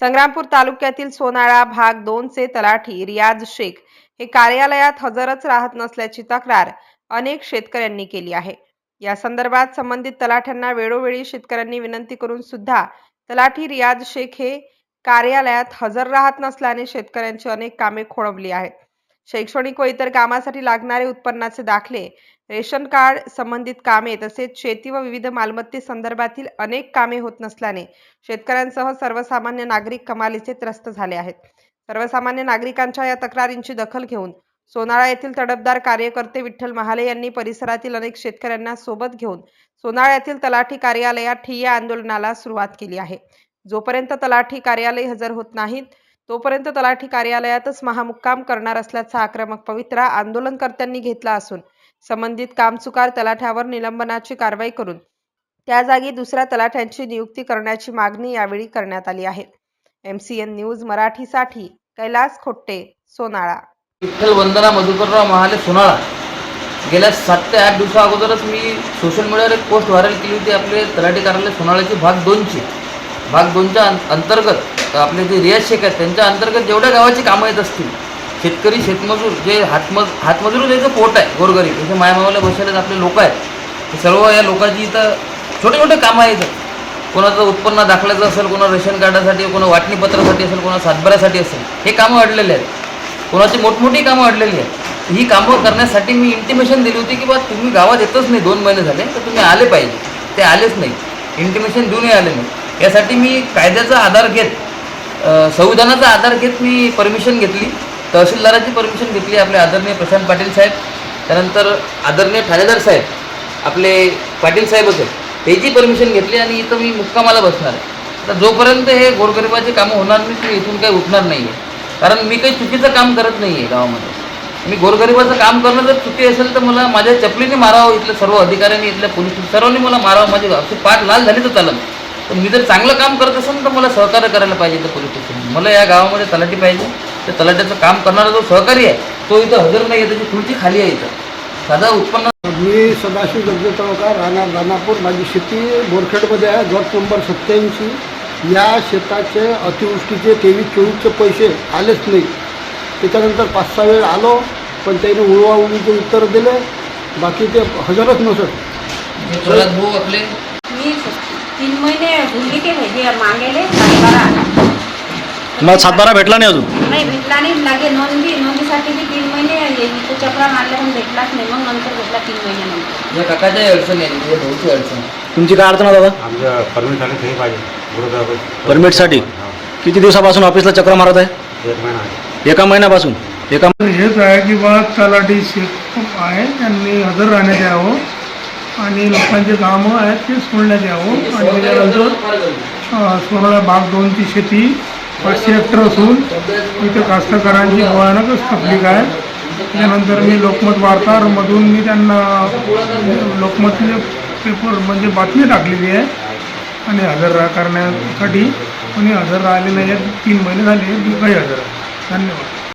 संग्रामपूर तालुक्यातील सोनाळा भाग दोनचे तलाठी रियाज शेख हे कार्यालयात हजरच राहत नसल्याची तक्रार अनेक शेतकऱ्यांनी केली आहे. या संदर्भात संबंधित तलाठ्यांना वेळोवेळी शेतकऱ्यांनी विनंती करून सुद्धा तलाठी रियाज शेख हे कार्यालयात हजर राहत नसल्याने शेतकऱ्यांची अनेक कामे खोळंबली आहेत. शैक्षणिक व इतर कामासाठी लागणारे उत्पन्नाचे दाखले रेशन कार्ड संबंधित कामे तसेच शेती व विविध मालमत्ते संदर्भातील अनेक कामे होत नसल्याने शेतकऱ्यांसह सर्वसामान्य नागरिक कमालीचे त्रस्त झाले आहेत. सर्वसामान्य नागरिकांच्या या तक्रारींची दखल घेऊन सोनाळा येथील तडफदार कार्यकर्ते विठ्ठल महाले यांनी परिसरातील अनेक शेतकऱ्यांना सोबत घेऊन सोनाळा येथील तलाठी कार्यालयात ठिय्या आंदोलनाला सुरुवात केली आहे. जोपर्यंत तलाठी कार्यालय हजर होत नाहीत तोपर्यंत तलाठी कार्यालयातच महामुक्काम करणार असल्याचा आक्रमक पवित्रा आंदोलनकर्त्यांनी घेतला असून संबंधित कामचुकार तलाठ्यावर निलंबनाची कारवाई करून त्या जागी दुसऱ्या तलाठ्यांची नियुक्ती करण्याची मागणी यावेळी करण्यात आली आहे. एम सी एन न्यूज मराठीसाठी कैलास खोट्टे सोनाळा. विठ्ठल वंदना मधुकरराव महाले सोनाळा. गेल्या सात ते आठ दिवसा अगोदरच मी सोशल मीडियावर एक पोस्ट व्हायरल केली होती आपले तलाठी कार्यालय सोनाळ्याची भाग दोनची. भाग दोनच्या अं- अंतर्गत आपले जे रियाज शेख आहेत त्यांच्या अंतर्गत जेवढ्या गावाची कामं येत असतील शेतकरी शेतमजूर जे हातमज हातमजूर ज्याचं पोट आहे गोरगरीब जसे मायमावाला बसलेले आपले लोक आहेत ते सर्व या लोकांची इथं छोटे छोटे कामं आहेत. कोणाचं उत्पन्न दाखल्याचं असेल कोणा रेशन कार्डासाठी कोणा वाटणीपत्रासाठी असेल कोणा सातबाऱ्यासाठी असेल हे कामं अडलेले आहेत. कोणाची मोठमोठी कामं अडलेली आहेत. ही कामं करण्यासाठी मी इंटिमेशन दिली होती की बा तुम्ही गावात येतच नाही दोन महिने झाले तर तुम्ही आले पाहिजे. ते आलेच नाही. इंटिमेशन देऊनही आले नाही. यासाठी मी कायद्याचा आधार घेत संविधानाचा आधार घेत मी परमिशन घेतली. तहसीलदाराची परमिशन घेतली आपले आदरणीय प्रशांत पाटील साहेब. त्यानंतर आदरणीय ठाणेदार साहेब आपले पाटील साहेबच आहेत त्याची परमिशन घेतली आणि इथं मी मुक्कामाला बसणार आहे. तर जोपर्यंत हे गोरगरिबाचे कामं होणार नाही ते इथून काही उठणार नाही आहे कारण मी काही चुकीचं काम करत नाही आहे गावामध्ये. मी गोरगरिबाचं काम करणं जर चुकी असेल तर मला माझ्या चपलीने मारावं इथल्या सर्व अधिकाऱ्यांनी इथल्या पोलीस सर्वांनी मला मारावं माझी पाठ लाल झाली तर चालेल पण मी जर चांगलं काम करत असेल तर मला सहकार्य करायला पाहिजे तर पोलीस स्टेशन मला या गावामध्ये तलाठी पाहिजे. त्या तलाट्याचं काम करणारा जो सहकारी आहे तो इथं हजर नाही आहे त्याची खुर्ची खाली आहे इथं. साधा उत्पन्न मी सदाशिव जगदे तळोकार राहणार दानापूर माझी शेती बोरखेडमध्ये आहे गट नंबर सत्याऐंशी या शेताचे अतिवृष्टीचे तेवीस चोवीसचे पैसे आलेच नाही. त्याच्यानंतर पाच सहा वेळ आलो पण त्याने उळवा उळवीचे उत्तर दिले. बाकी ते हजरच नसत आपले तीन महिने भुलली के भेजे मागेले सातबारा तुम्हाला सातबारा भेटला नाही अजून? नाही भेटला नाही लागे नोंदी नोंदीसाठी बी तीन महिने इथं चक्रा मारल्या पण भेटलाच नाही मग नंतर भेटला तीन महिन्यानंतर या काकाच्या अडचण आहे या भाऊची अडचण. तुमची काय अडचण आहे दादा? आमच्या परमिट ते पाहिजे परमिटसाठी? किती दिवसापासून ऑफिसला चक्र मारत आहे? एक महिना आहे. एका महिन्यापासून? एका हेच आहे की बा तलाठी शेख आहे त्यांनी हजर राहण्यात यावं. आणि लोकांचे कामं आहेत ते सोडण्यात यावं आणि त्याच्यानंतर अ, सोनाळा बाग दोनची शेती पाचशे हेक्टर असून इथं कास्तकारांची भयानकच तकलीफ आहे. त्यानंतर मी लोकमत वार्ताहरमधून मी त्यांना लोकमतले पेपर म्हणजे बातमी टाकलेली आहे. आणि हजर रा करण्यासाठी कोणी हजर राहिले नाही आहेत तीन महिने झाले मी काही हजर आहे धन्यवाद.